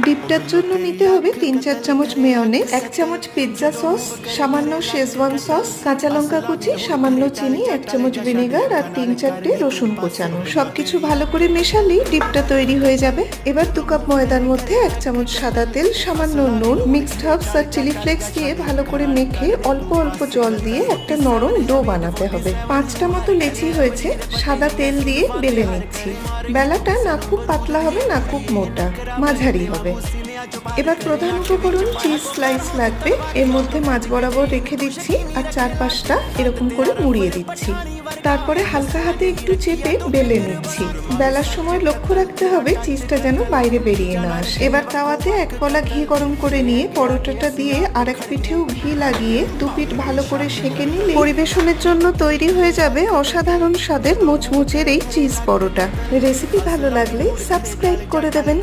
ডিপটার জন্য নিতে হবে তিন চার চামচ মেয়নেজ এক চামচ পিৎজা সস, সামান্য শেজওয়ান সস, কাঁচা লঙ্কা কুচি, সামান্য চিনি, এক চামচ ভিনেগার আর তিন চারটে রসুন কোচানো। সবকিছু ভালো করে মেশালেই ডিপটা তৈরি হয়ে যাবে। এবার দু কাপ ময়দার মধ্যে এক চামচ সাদা তেল, সামান্য নুন, মিক্সড হার্বস আর চিলি ফ্লেক্স দিয়ে ভালো করে মেখে অল্প অল্প জল দিয়ে একটা নরম ডো বানাতে হবে। পাঁচটা মতো লেচি হয়েছে, সাদা তেল দিয়ে বেলে নিচ্ছি। বেলাটা না খুব পাতলা হবে, না খুব মোটা। মাঝারি হবে। এবার প্রধান উপকরণ চিজ স্লাইস লাগবে। এর মধ্যে মাছ বরাবর রেখে দিচ্ছি আর চারপাশটা এরকম করে মুড়িয়ে দিচ্ছি। তারপরে হালকা হাতে একটু চেপে বেলে নিচ্ছি। বেলার সময় লক্ষ্য রাখতে হবে চিজটা যেন বাইরে বেরিয়ে না আসে। এবার তাওয়াতে এক পলা ঘি গরম করে নিয়ে পরোটাটা দিয়ে আর এক পিঠেও ঘি লাগিয়ে দু পিঠ ভালো করে সেঁকে নিলে পরিবেশনের জন্য তৈরি হয়ে যাবে অসাধারণ স্বাদের মুচমুচের এই চিজ পরোটা। রেসিপি ভালো লাগলে সাবস্ক্রাইব করে দেবেন।